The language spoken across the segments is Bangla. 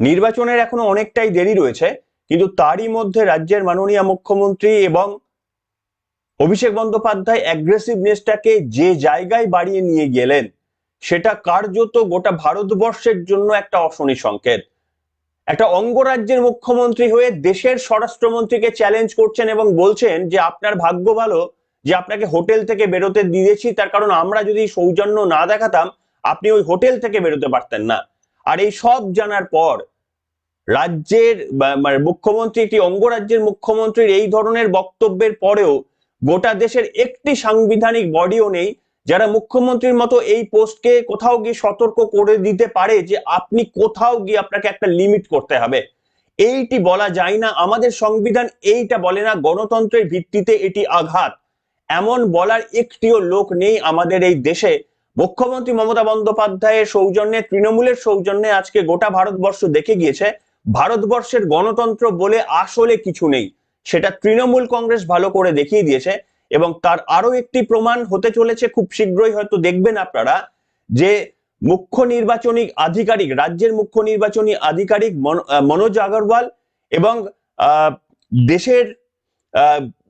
নির্বাচনের এখনও অনেকটাই দেরি রয়েছে, কিন্তু তারই মধ্যে রাজ্যের মাননীয় মুখ্যমন্ত্রী এবং অভিষেক বন্দ্যোপাধ্যায় অ্যাগ্রেসিভনেসটাকে যে জায়গায় বাড়িয়ে নিয়ে গেলেন, সেটা কার্যত গোটা ভারতবর্ষের জন্য একটা অশনি সংকেত। একটা অঙ্গরাজ্যের মুখ্যমন্ত্রী হয়ে দেশের স্বরাষ্ট্রমন্ত্রীকে চ্যালেঞ্জ করছেন এবং বলছেন যে, আপনার ভাগ্য ভালো যে আপনাকে হোটেল থেকে বেরোতে দিয়েছি, তার কারণ আমরা যদি সৌজন্য না দেখাতাম, আপনি ওই হোটেল থেকে বেরোতে পারতেন না। আর এই সব জানার পর রাজ্যের মানে মুখ্যমন্ত্রী একটি অঙ্গরাজ্যের মুখ্যমন্ত্রীর এই ধরনের বক্তব্যের পরেও গোটা দেশের একটি সাংবিধানিক বডিও নেই যারা মুখ্যমন্ত্রীর মতো এই পোস্টকে কোথাও গিয়ে সতর্ক করে দিতে পারে যে আপনি কোথাও গিয়ে আপনাকে একটা লিমিট করতে হবে। এইটি বলা যায় না, আমাদের সংবিধান এইটা বলে না, গণতন্ত্রের ভিত্তিতে এটি আঘাত। এমন বলার একটিও লোক নেই আমাদের এই দেশে মুখ্যমন্ত্রী মমতা বন্দ্যোপাধ্যায়ের সৌজন্যে, তৃণমূলের সৌজন্যে আজকে গোটা ভারতবর্ষ দেখে গিয়েছে, ভারতবর্ষের গণতন্ত্র বলে আসলে কিছু নেই। সেটা তৃণমূল কংগ্রেস ভালো করে দেখিয়ে দিয়েছে এবং তার আরও একটি প্রমাণ হতে চলেছে, খুব শীঘ্রই হয়তো দেখবেন আপনারা, যে মুখ্য নির্বাচনী আধিকারিক, রাজ্যের মুখ্য নির্বাচনী আধিকারিক মন- মনোজ আগরওয়াল এবং দেশের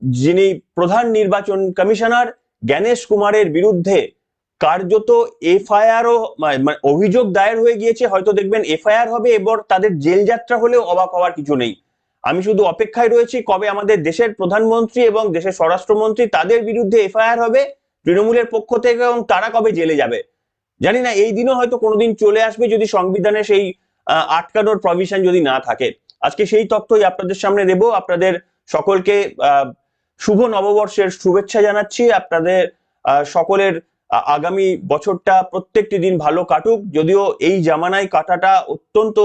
যিনি প্রধান নির্বাচন কমিশনার, জ্ঞানেশ কুমারের বিরুদ্ধে কার্যত এফআইআরও মানে অভিযোগ দায়ের হয়ে গিয়েছে, হয়তো দেখবেন এফআইআর হবে, এবার তাদের জেল যাত্রা হলেও অবাক হওয়ার কিছু নেই। আমি শুধু অপেক্ষায় রয়েছি, কবে আমাদের দেশের প্রধানমন্ত্রী এবং দেশের স্বরাষ্ট্রমন্ত্রী তাদের বিরুদ্ধে এফআইআর হবে, তৃণমূলের পক্ষ থেকে এবং তারা কবে জেলে যাবে? জানি না, এই দিনও হয়তো কোনোদিন চলে আসবে যদি সংবিধানে সেই আটকানোর প্রভিশন যদি না থাকে। আজকে সেই তথ্যই আপনাদের সামনে দেব। আপনাদের সকলকে শুভ নববর্ষের শুভেচ্ছা জানাচ্ছি। আপনাদের সকলের আগামী বছরটা প্রত্যেকটি দিন ভালো কাটুক। যদিও এই জামানায় কাটাটা অত্যন্ত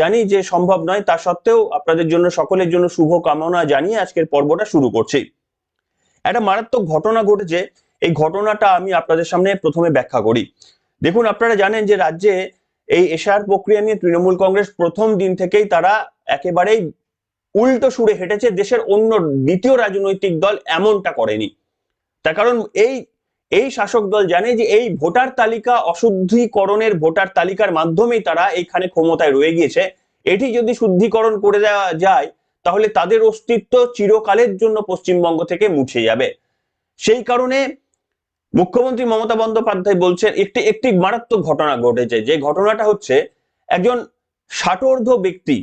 জানি যে সম্ভব নয়। তা সত্ত্বেও আপনাদের জন্য, সকলের জন্য শুভ কামনা জানিয়ে আজকের পর্বটা শুরু করছি। একটা মারাত্মক ঘটনা ঘটেছে। এই ঘটনাটা আমি আপনাদের সামনে প্রথমে ব্যাখ্যা করি। দেখুন, আপনারা জানেন যে রাজ্যে এই এশার প্রক্রিয়া নিয়ে তৃণমূল কংগ্রেস প্রথম দিন থেকেই তারা একেবারেই উল্টো সুরে হেঁটেছে। দেশের অন্য দ্বিতীয় রাজনৈতিক দল এমনটা করেনি। তার কারণ এই এই শাসক দল জানে যে এই ভোটার তালিকা অশুদ্ধিকরণের ভোটার তালিকার মাধ্যমেই তারা এখানে ক্ষমতায় রয়ে গিয়েছে। এটি যদি শুদ্ধিকরণ করে দেওয়া যায়, তাহলে তাদের অস্তিত্ব চিরকালের জন্য পশ্চিমবঙ্গ থেকে মুছে যাবে। সেই কারণে মুখ্যমন্ত্রী মমতা বন্দ্যোপাধ্যায় বলছেন, একটি একটি মারাত্মক ঘটনা ঘটেছে। যে ঘটনাটা হচ্ছে, একজন ষাটোর্ধ ব্যক্তি,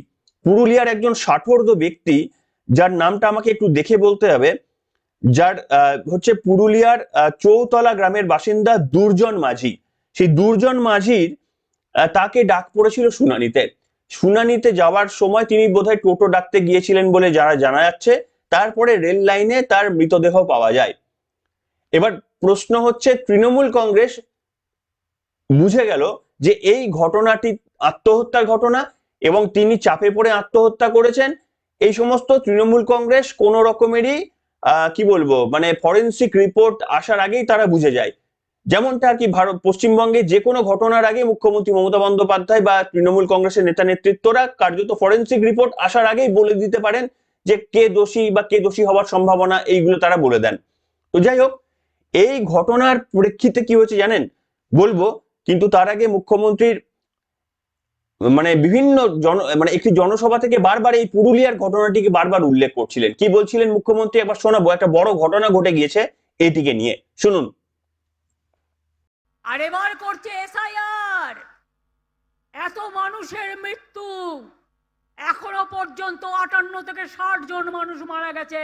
পুরুলিয়ার একজন ষাটোর্ধ ব্যক্তি, যার নামটা আমাকে একটু দেখে বলতে হবে যার হচ্ছে পুরুলিয়ার চৌতলা গ্রামের বাসিন্দা দুর্জন মাঝি। সেই দুর্জন মাঝির তাকে ডাক পড়েছিল শুনানিতে। শুনানিতে যাওয়ার সময় তিনি বোধহয় টোটো ডাকতে গিয়েছিলেন বলে যারা জানা যাচ্ছে, তারপরে রেল লাইনে তার মৃতদেহ পাওয়া যায়। এবার প্রশ্ন হচ্ছে, তৃণমূল কংগ্রেস বুঝে গেল যে এই ঘটনাটি আত্মহত্যার ঘটনা এবং তিনি চাপে পড়ে আত্মহত্যা করেছেন। এই সমস্ত তৃণমূল কংগ্রেস কোন রকমেরই কি বলব? মানে ফরেন্সিক রিপোর্ট আসার আগেই তারা বুঝে যায়। যেমনটা আর কি ভারত পশ্চিমবঙ্গে যে কোনো ঘটনার আগে মুখ্যমন্ত্রী মমতা বন্দ্যোপাধ্যায় বা তৃণমূল কংগ্রেসের নেতা নেতৃত্বরা কার্যত ফরেন্সিক রিপোর্ট আসার আগেই বলে দিতে পারেন যে কে দোষী বা কে দোষী হওয়ার সম্ভাবনা এইগুলো তারা বলে দেন। তো যাই হোক, এই ঘটনার প্রেক্ষিতে কি হয়েছে জানেন? বলব, কিন্তু তার আগে মুখ্যমন্ত্রীর মানে বিভিন্ন জন মানে একটি জনসভা থেকে বারবার এই পুরুলিয়ার ঘটনাটিকে বারবার উল্লেখ করছিলেন। কি বলছিলেন মুখ্যমন্ত্রী? একবার শোনাবো, একটা বড় ঘটনা ঘটে গিয়েছে এটিকে নিয়ে। শুনুন। আর এবার করছে এসআইআর! এত মানুষের মৃত্যু! এখনও পর্যন্ত আটান্ন থেকে ষাট জন মানুষ মারা গেছে।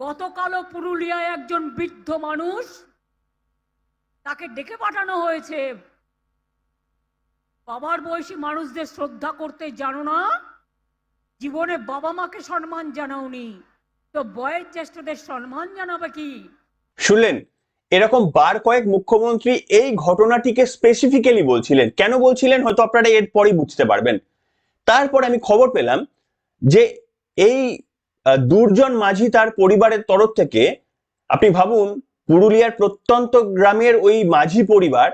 গতকালও পুরুলিয়ায় একজন বৃদ্ধ মানুষ তাকে ডেকে পাঠানো হয়েছে। বাবার বয়সী মানুষদের শ্রদ্ধা করতে জানো না? জীবনে বাবা মাকে সম্মান জানাওনি। তো বয়ের জ্যেষ্ঠদের সম্মান জানাবে কি? শুনলেন, এরকম বার কয়েক মুখ্যমন্ত্রী এই ঘটনাটিকে স্পেসিফিক্যালি বলছিলেন। কেন বলছিলেন? হয়তো আপনারা এরপরই বুঝতে পারবেন। তারপর আমি খবর পেলাম যে এই দুর্জন মাঝি তার পরিবারের তরফ থেকে, আপনি ভাবুন, পুরুলিয়ার প্রত্যন্ত গ্রামের ওই মাঝি পরিবার,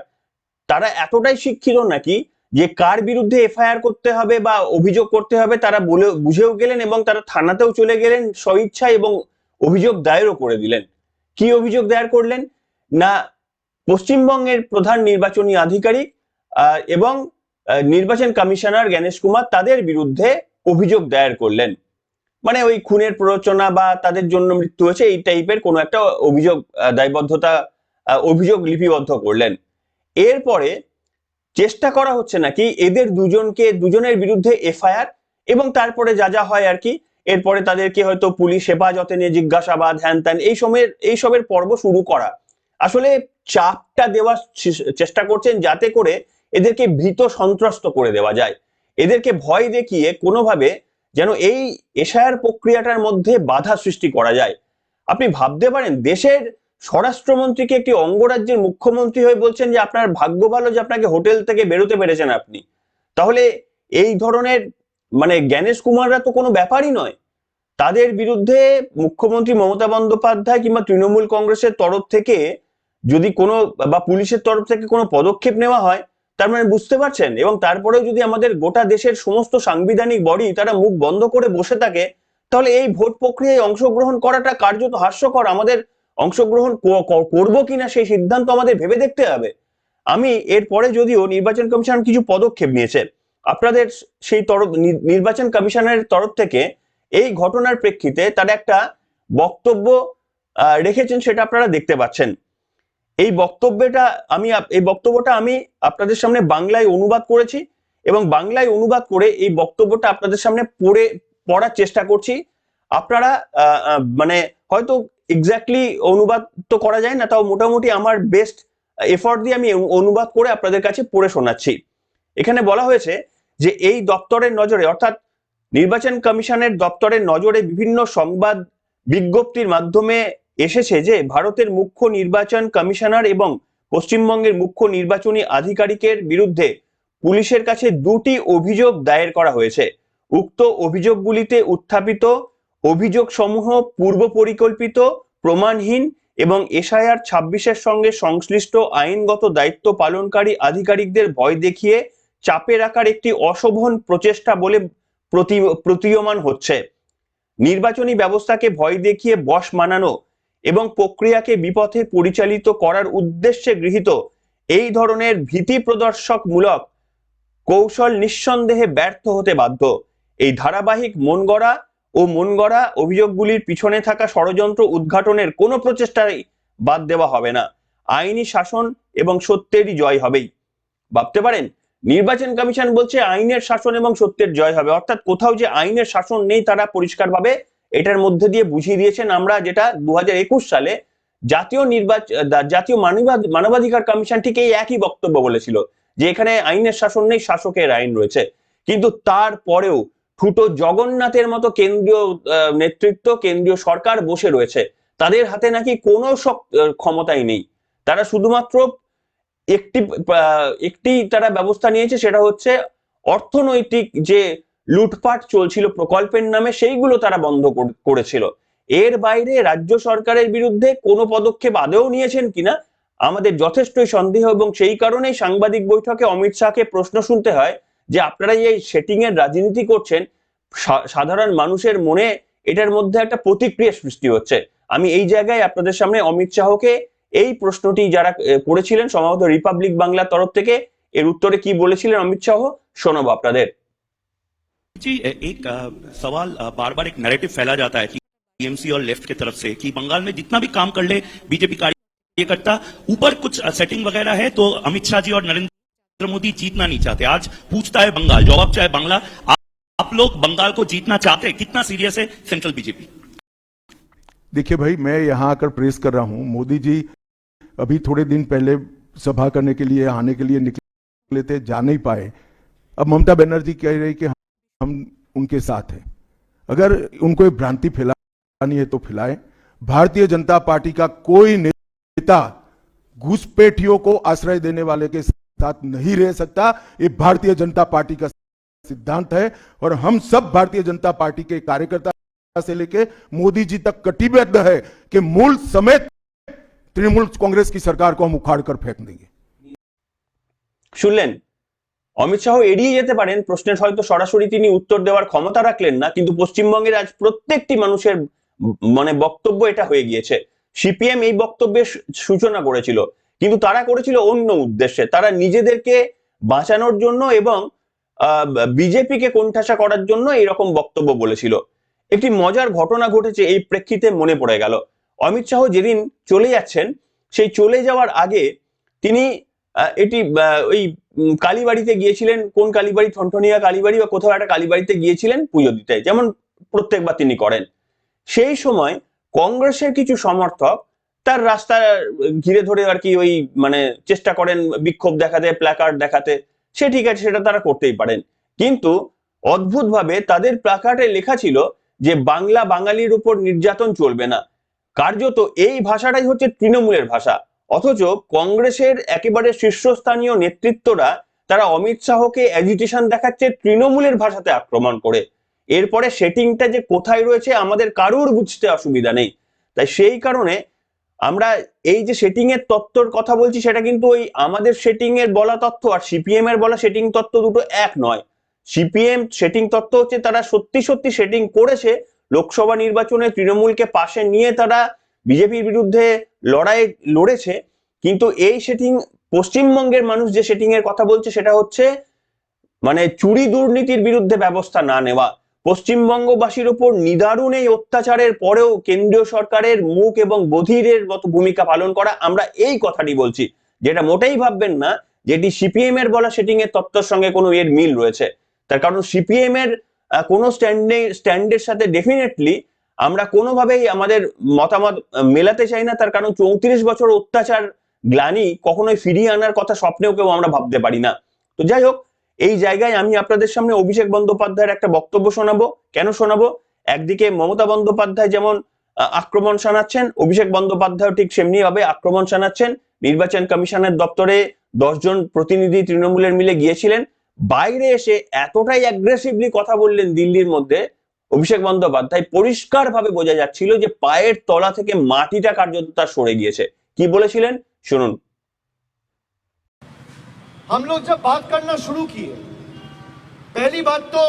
তারা এতটাই শিক্ষিত নাকি যে কার বিরুদ্ধে এফআইআর করতে হবে বা অভিযোগ করতে হবে, তারা বলে, বুঝেও গেলেন এবং তারা থানাতেও চলে গেলেন, স্বইচ্ছা এবং অভিযোগ দায়েরও করে দিলেন। কি অভিযোগ দায়ের করলেন? না, পশ্চিমবঙ্গের প্রধান নির্বাচনী আধিকারিক এবং নির্বাচন কমিশনার গণেশ কুমার তাদের বিরুদ্ধে অভিযোগ দায়ের করলেন। মানে ওই খুনের প্ররোচনা বা তাদের জন্য মৃত্যু হয়েছে, এই টাইপের কোনো একটা অভিযোগ দায়বদ্ধতা অভিযোগ লিপিবদ্ধ করলেন। এরপরে চেষ্টা করা হচ্ছে নাকি এদের দুজনকে, দুজনের বিরুদ্ধে এফআইআর এবং তারপরে যা যা হয় আর কি, এরপরে তাদেরকে হয়তো পুলিশ হেফাজতে নিয়ে জিজ্ঞাসাবাদ, হ্যান ত্যান, এই সময়ের এই সবের পর্ব শুরু করা। আসলে চাপটা দেওয়ার চেষ্টা করছেন যাতে করে এদেরকে ভীত সন্ত্রস্ত করে দেওয়া যায়। এদেরকে ভয় দেখিয়ে কোনোভাবে যেন এই এশায়ার প্রক্রিয়াটার মধ্যে বাধা সৃষ্টি করা যায়। আপনি ভাবতে পারেন, দেশের স্বরাষ্ট্রমন্ত্রীকে একটি অঙ্গরাজ্যের মুখ্যমন্ত্রী হয়ে বলছেন যে আপনার ভাগ্য ভালো যে আপনাকে হোটেল থেকে বেরোতে পেরেছেন আপনি। তাহলে এই ধরনের মানে জ্ঞানেশ কুমাররা তো কোনো ব্যাপারই নয়। তাদের বিরুদ্ধে মুখ্যমন্ত্রী মমতা বন্দ্যোপাধ্যায় কিংবা তৃণমূল কংগ্রেসের তরফ থেকে যদি কোনো বা পুলিশের তরফ থেকে কোনো পদক্ষেপ নেওয়া হয়, তার মানে বুঝতে পারছেন? এবং তারপরেও যদি আমাদের গোটা দেশের সমস্ত সাংবিধানিক বডি তারা মুখ বন্ধ করে বসে থাকে, তাহলে এই ভোট প্রক্রিয়ায় অংশগ্রহণ করাটা কার্যত হাস্যকর। আমাদের অংশগ্রহণ করব কিনা সেই সিদ্ধান্ত আমাদের ভেবে দেখতে হবে। আমি এরপরে যদিও নির্বাচন কমিশন কিছু পদক্ষেপ নিয়েছে, আপনাদের সেই তরফ নির্বাচন কমিশনের তরফ থেকে এই ঘটনার প্রেক্ষিতে তারা একটা বক্তব্য রেখেছেন সেটা আপনারা দেখতে পাচ্ছেন। এই বক্তব্যটা আমি এই বক্তব্যটা আমি আপনাদের সামনে বাংলায় অনুবাদ করেছি এবং বাংলায় অনুবাদ করে এই বক্তব্যটা আপনাদের সামনে পড়ে, পড়ার চেষ্টা করছি। আপনারা মানে হয়তো এক্স্যাক্টলি অনুবাদ তো করা যায় না, তাও মোটামুটি আমার বেস্ট এফর্ট দিয়ে আমি অনুবাদ করে আপনাদের কাছে পড়ে শোনাচ্ছি। এখানে বলা হয়েছে যে এই দপ্তরের নজরে, অর্থাৎ নির্বাচন কমিশনের দপ্তরের নজরে বিভিন্ন সংবাদ বিজ্ঞপ্তির মাধ্যমে এসেছে যে ভারতের মুখ্য নির্বাচন কমিশনার এবং পশ্চিমবঙ্গের মুখ্য নির্বাচনী আধিকারিকের বিরুদ্ধে পুলিশের কাছে দুটি অভিযোগ দায়ের করা হয়েছে। উক্ত অভিযোগগুলিতে উত্থাপিত অভিযোগ সমূহ পূর্ব পরিকল্পিত প্রমাণহীন এবং এসআইআর ছাব্বিশের সঙ্গে সংশ্লিষ্ট আইনগত দায়িত্ব পালনকারী আধিকারিকদের ভয় দেখিয়ে চাপে রাখার একটি অশোভন প্রচেষ্টা বলে প্রতি- প্রতীয়মান হচ্ছে। নির্বাচনী ব্যবস্থাকে ভয় দেখিয়ে বশ মানানো এবং প্রক্রিয়াকে বিপথে পরিচালিত করার উদ্দেশ্যে গৃহীত এই ধরনের ভীতি প্রদর্শকমূলক কৌশল নিঃসন্দেহে ব্যর্থ হতে বাধ্য। এই ধারাবাহিক মন গড়া ও মন গড়া অভিযোগগুলির পিছনে থাকা ষড়যন্ত্র উদ্ঘাটনের কোনো প্রচেষ্টাই বাদ দেওয়া হবে না। আইনি শাসন এবং সত্যেরই জয় হবেই। ভাবতে পারেন, নির্বাচন কমিশন বলছে আইনের শাসন এবং সত্যের জয় হবে। অর্থাৎ কোথাও যে আইনের শাসন নেই তারা পরিষ্কারভাবে এটার মধ্যে দিয়ে বুঝিয়ে দিয়েছেন আমরা যেটা দু হাজার একুশ সালে জাতীয় নির্বাচন জাতীয় মানবাধ- মানবাধিকার কমিশন ঠিক এই একই বক্তব্য বলেছিল যে এখানে আইনের শাসন নেই, শাসকের আইন রয়েছে। কিন্তু তারপরেও ফুটো জগন্নাথের মতো কেন্দ্রীয় নেতৃত্ব, কেন্দ্রীয় সরকার বসে রয়েছে। তাদের হাতে নাকি কোনো শক- ক্ষমতাই নেই। তারা শুধুমাত্র একটি একটি তারা ব্যবস্থা নিয়েছে, সেটা হচ্ছে অর্থনৈতিক যে লুটপাট চলছিল প্রকল্পের নামে, সেইগুলো তারা বন্ধ করেছিল। এর বাইরে রাজ্য সরকারের বিরুদ্ধে কোনো পদক্ষেপ আদেও নিয়েছেন কিনা, আমাদের যথেষ্টই সন্দেহ এবং সেই কারণেই সাংবাদিক বৈঠকে অমিত শাহকে প্রশ্ন শুনতে হয়। যে আপনারা এই সেটিং এর রাজনীতি করছেন সা- সাধারণ মানুষের মনে এটার মধ্যে একটা প্রতিক্রিয়া সৃষ্টি হচ্ছে আমি এই জায়গায় আপনাদের সামনে অমিত শাহকে এই প্রশ্নটি যারা আহ, করেছিলেন সম্ভবত রিপাবলিক বাংলার তরফ থেকে এর উত্তরে কি বলেছিলেন অমিত শাহ শোনাবো আপনাদের जी एक अ, सवाल बार बार एक नैरेटिव फैला जाता है टीएमसी और लेफ्ट की तरफ से कि बंगाल में जितना भी काम कर ले बीजेपी कार्यकर्ता ऊपर कुछ सेटिंग वगैरह है तो अमित शाह जी और नरेंद्र मोदी जीतना नहीं चाहते। आज पूछता है बंगाल जवाब चाहे बांग्ला। आप, लोग बंगाल को जीतना चाहते हैं? कितना सीरियस है सेंट्रल बीजेपी? देखिए भाई मैं यहाँ आकर प्रेस कर रहा हूँ। मोदी जी अभी थोड़े दिन पहले सभा करने के लिए आने के लिए निकले थे जा नहीं पाए। अब ममता बनर्जी कह रही कि हम उनके साथ हैं। अगर उनको ये भ्रांति फैलानी है तो फैलाए। भारतीय जनता पार्टी का कोई नेता घुसपैठियों को आश्रय देने वाले के साथ नहीं रह सकता ये भारतीय जनता पार्टी का सिद्धांत है और हम सब भारतीय जनता पार्टी के कार्यकर्ता से लेके मोदी जी तक कटिबद्ध है कि मूल समेत तृणमूल कांग्रेस की सरकार को हम उखाड़ कर फेंक देंगे শুনলেন অমিত শাহ এড়িয়ে যেতে পারেন প্রশ্নের হয়তো সরাসরি তিনি উত্তর দেওয়ার ক্ষমতা রাখলেন না কিন্তু পশ্চিমবঙ্গের আজ প্রত্যেকটি মানুষের ম- মানে বক্তব্য এটা হয়ে গিয়েছে সিপিএম এই বক্তব্যের সূ- সূচনা করেছিল কিন্তু তারা করেছিল অন্য উদ্দেশ্যে। তারা নিজেদেরকে বাঁচানোর জন্য এবং বিজেপিকে কোণঠাসা করার জন্য এরকম বক্তব্য বলেছিল। একটি মজার ঘটনা ঘটেছে, এই প্রেক্ষিতে মনে পড়ে গেল। অমিত শাহ যেদিন চলে যাচ্ছেন, সেই চলে যাওয়ার আগে তিনি এটি ওই কালীবাড়িতে গিয়েছিলেন, কোন কালীবাড়ি, ঠনঠনিয়া কালীবাড়ি বা কোথাও একটা কালীবাড়িতে গিয়েছিলেন পুজো দিতে। যেমন প্রত্যেকবার তিনি করেন। সেই সময় কংগ্রেসের কিছু সমর্থক তার রাস্তা ঘিরে ধরে আর কি ওই মানে চেষ্টা করেন বিক্ষোভ দেখাতে প্ল্যাকার্ড দেখাতে। সে ঠিক আছে, সেটা তারা করতেই পারেন। কিন্তু অদ্ভুতভাবে তাদের প্ল্যাকার্ডে লেখা ছিল যে বাংলা বাঙালির উপর নির্যাতন চলবে না। কার্যত এই ভাষাটাই হচ্ছে তৃণমূলের ভাষা। অথচ কংগ্রেসের একেবারে শীর্ষস্থানীয় নেতৃত্বরা তারা অমিত শাহকে অ্যাজিটেশন দেখাচ্ছে তৃণমূলের ভাষাতে আক্রমণ করে। এরপরে সেটিংটা যে কোথায় রয়েছে, আমাদের কারুর বুঝতে অসুবিধা নেই। তাই সেই কারণে আমরা এই যে সেটিং এর তত্ত্বর কথা বলছি, সেটা কিন্তু ওই আমাদের সেটিং এর বলা তত্ত্ব আর সিপিএম এর বলা সেটিং তত্ত্ব দুটো এক নয়। সিপিএম সেটিং তত্ত্ব হচ্ছে তারা সত্যি সত্যি সেটিং করেছে, লোকসভা নির্বাচনে তৃণমূলকে পাশে নিয়ে তারা বিজেপির বিরুদ্ধে লড়াই লড়েছে। কিন্তু এই সেটিং পশ্চিমবঙ্গের মানুষ যে সেটিং এর কথা বলছে, সেটা হচ্ছে মানে চুরি দুর্নীতির বিরুদ্ধে ব্যবস্থা না নেওয়া। পশ্চিমবঙ্গবাসীর ওপর নিদারুণ এই অত্যাচারের পরেও কেন্দ্রীয় সরকারের মুখ এবং বধিরের মতো ভূমিকা পালন করা আমরা এই কথাটি বলছি। যেটা মোটেই ভাববেন না, যেটি সিপিএম এর বলা সেটিং এর তত্ত্বের সঙ্গে কোনো এর মিল রয়েছে। তার কারণ সিপিএম এর কোনো স্ট্যান্ডে স্ট্যান্ডের সাথে ডেফিনেটলি আমরা কোনোভাবেই আমাদের মতামত মেলাতে চাই না। তার কারণ চৌত্রিশ বছর অত্যাচার গ্লানি কখনোই ফিরিয়ে আনার কথা স্বপ্নেও কেউ আমরা ভাবতে পারি না। তো যাই হোক এই জায়গায় আমি আপনাদের সামনে অভিষেক বন্দ্যোপাধ্যায়ের একটা বক্তব্য শোনাবো। কেন শোনাবো? একদিকে মমতা বন্দ্যোপাধ্যায় যেমন আক্রমণ শানাচ্ছেন, অভিষেক বন্দ্যোপাধ্যায় ঠিক সেমনি ভাবে আক্রমণ শানাচ্ছেন। নির্বাচন কমিশনের দপ্তরে দশজন প্রতিনিধি তৃণমূলের মিলে গিয়েছিলেন। বাইরে এসে এতটাই অ্যাগ্রেসিভলি কথা বললেন দিল্লির মধ্যে, অভিষেক বন্দ্যোপাধ্যায় পরিষ্কার ভাবে বোঝা যাচ্ছিল যে পায়ের তলা থেকে মাটিটা কার্যত সরে গিয়েছে। কি বলেছিলেন? শুনুন। हम लोग जब बात करना शुरू किए, पहली बात तो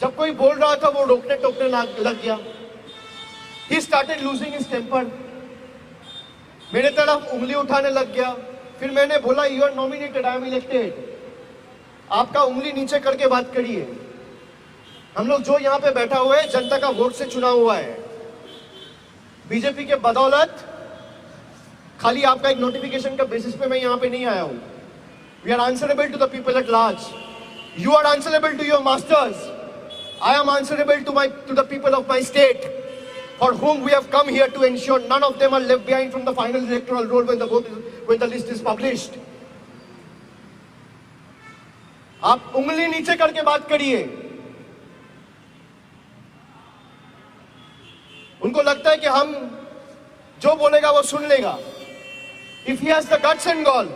जब कोई बोल रहा था वो रोकने टोकने लग गया। He started losing his temper मेरे तरफ़ उंगली उठाने लग गया। फिर मैंने बोला you are nominated I am elected आपका उंगली नीचे करके बात करिए। हम लोग जो यहाँ पे बैठा हुआ है, जनता का वोट से चुना हुआ है। बीजेपी के बदौलत खाली आपका एक नोटिफिकेशन का बेसिस पे मैं यहाँ पे नहीं आया हूँ। We are answerable to the people at large you are answerable to your masters I am answerable to my to the people of my state for whom we have come here to ensure none of them are left behind from the final electoral roll when the vote is, when the list is published. आप उंगली नीचे करके बात करिए उनको लगता है कि हम जो बोलेगा वो सुन लेगा if he has the guts and gall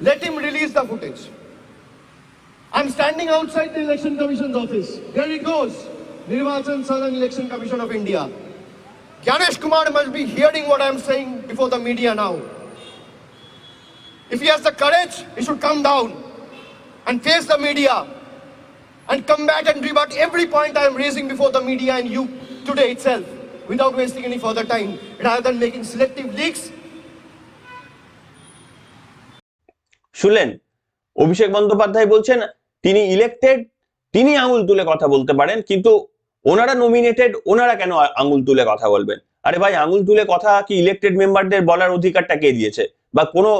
let him release the footage. I'm standing outside the Election Commission's office. There it goes. Nirvachan Southern Election Commission of India. Ganesh Kumar must be hearing what I'm saying before the media now. If he has the courage, he should come down and face the media and combat and rebut every point I am raising before the media and you today itself without wasting any further time rather than making selective leaks শুনলেন? অভিষেক বন্দ্যোপাধ্যায় বলছেন, তিনি ইলেক্টেড তিনি আঙুল তুলে কথা বলতে পারেন, কিন্তু ওনারা নমিনেটেড ওনারা কেন আঙুল তুলে কথা বলবেন? আরে ভাই, আঙুল তুলে কথা কি ইলেক্টেড মেম্বারদের বলার অধিকারটা কে দিয়েছে? বা কোনো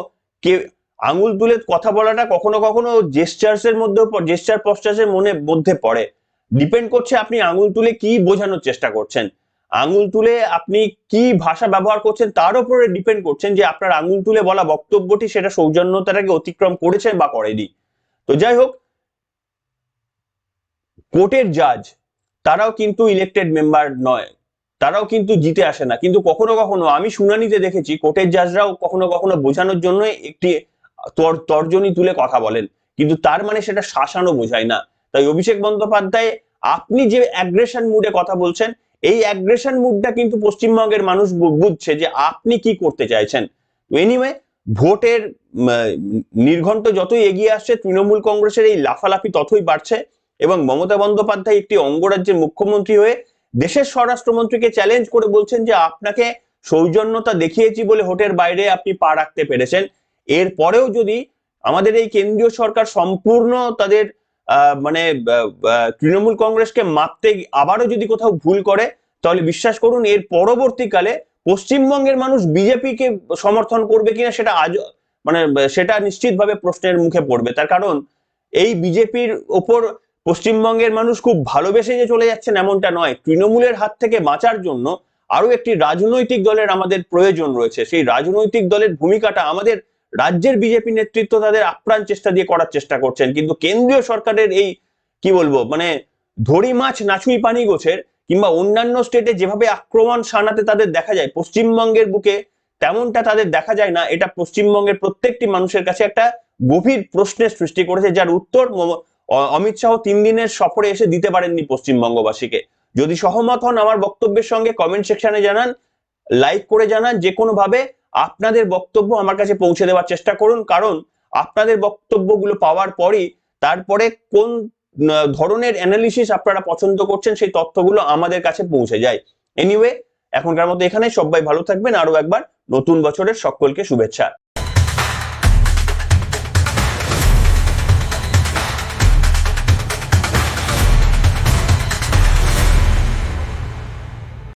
কে, আঙুল তুলে কথা বলাটা কখনো কখনো জেস্টার্স এর মধ্যে জেস্টার পস্টার্সের মনে, মধ্যে পড়ে। ডিপেন্ড করছে আপনি আঙুল তুলে কি বোঝানোর চেষ্টা করছেন। আঙুল তুলে আপনি কি ভাষা ব্যবহার করছেন তার উপরে ডিপেন্ড করছেন যে আপনার আঙুল তুলে বলা বক্তব্যটি সেটা সৌজন্যতাটাকে অতিক্রম করেছে বা করেনি। তো যাই হোক, কোর্টের জাজ তারাও কিন্তু ইলেক্টেড মেম্বার নয়। তারাও কিন্তু জিতে আসে না। কিন্তু কখনো কখনো, আমি শুনানিতে দেখেছি, কোর্টের জাজরাও কখনো কখনো বোঝানোর জন্য একটি তর- তর্জনী তুলে কথা বলেন। কিন্তু তার মানে সেটা শাসানো বোঝায় না। তাই অভিষেক বন্দ্যোপাধ্যায়, আপনি যে অ্যাগ্রেশন মুডে কথা বলছেন এই অ্যাগ্রেশন মুডটা কিন্তু পশ্চিমবঙ্গের মানুষ বুঝছে যে আপনি কি করতে চাইছেন। এনিওয়ে ভোটের নির্ঘণ্ট যতই এগিয়ে আসছে, তৃণমূল কংগ্রেসের এই লাফালাফি ততই বাড়ছে এবং মমতা বন্দ্যোপাধ্যায় একটি অঙ্গরাজ্যের মুখ্যমন্ত্রী হয়ে দেশের স্বরাষ্ট্রমন্ত্রীকে চ্যালেঞ্জ করে বলছেন যে আপনাকে সৌজন্যতা দেখিয়েছি বলে হোটের বাইরে আপনি পা রাখতে পেরেছেন। এর পরেও যদি আমাদের এই কেন্দ্রীয় সরকার সম্পূর্ণ তাদের মানে তৃণমূল কংগ্রেসকে মাপতে আবারও যদি কোথাও ভুল করে, তাহলে বিশ্বাস করুন, এর পরবর্তীকালে পশ্চিমবঙ্গের মানুষ বিজেপিকে সমর্থন করবে কিনা সেটা আজ মানে সেটা নিশ্চিতভাবে প্রশ্নের মুখে পড়বে। তার কারণ, এই বিজেপির ওপর পশ্চিমবঙ্গের মানুষ খুব ভালোবেসে যে চলে যাচ্ছেন এমনটা নয়। তৃণমূলের হাত থেকে বাঁচার জন্য আরও একটি রাজনৈতিক দলের আমাদের প্রয়োজন রয়েছে। সেই রাজনৈতিক দলের ভূমিকাটা আমাদের রাজ্যের বিজেপি নেতৃত্ব তাদের আপ্রাণ চেষ্টা দিয়ে করার চেষ্টা করছেন। কিন্তু কেন্দ্রীয় সরকারের এই, কি বলব মানে ধরি মাছ নাছুই পানি গোছের কিংবা অন্যান্য স্টেটে যেভাবে আক্রমণ সানাতে তাদের দেখা যায়, পশ্চিমবঙ্গের বুকে তেমনটা তাদের দেখা যায় না। এটা পশ্চিমবঙ্গের প্রত্যেকটি মানুষের কাছে একটা গভীর প্রশ্নের সৃষ্টি করেছে, যার উত্তর অমিত শাহ তিন দিনের সফরে এসে দিতে পারেননি পশ্চিমবঙ্গবাসীকে। যদি সহমত হন আমার বক্তব্যের সঙ্গে কমেন্ট সেকশনে জানান লাইক করে জানান যে কোনো ভাবে আপনাদের বক্তব্য আমার কাছে পৌঁছে দেওয়ার চেষ্টা করুন, কারণ আপনাদের বক্তব্যগুলো পাওয়ার পরই তারপরে কোন ধরনের অ্যানালিসিস আপনারা পছন্দ করছেন সেই তথ্যগুলো আমাদের কাছে পৌঁছে যায়। এনিওয়ে এখনকার মতো এখানে সবাই ভালো থাকবেন। আরও একবার নতুন বছরের সকলকে শুভেচ্ছা।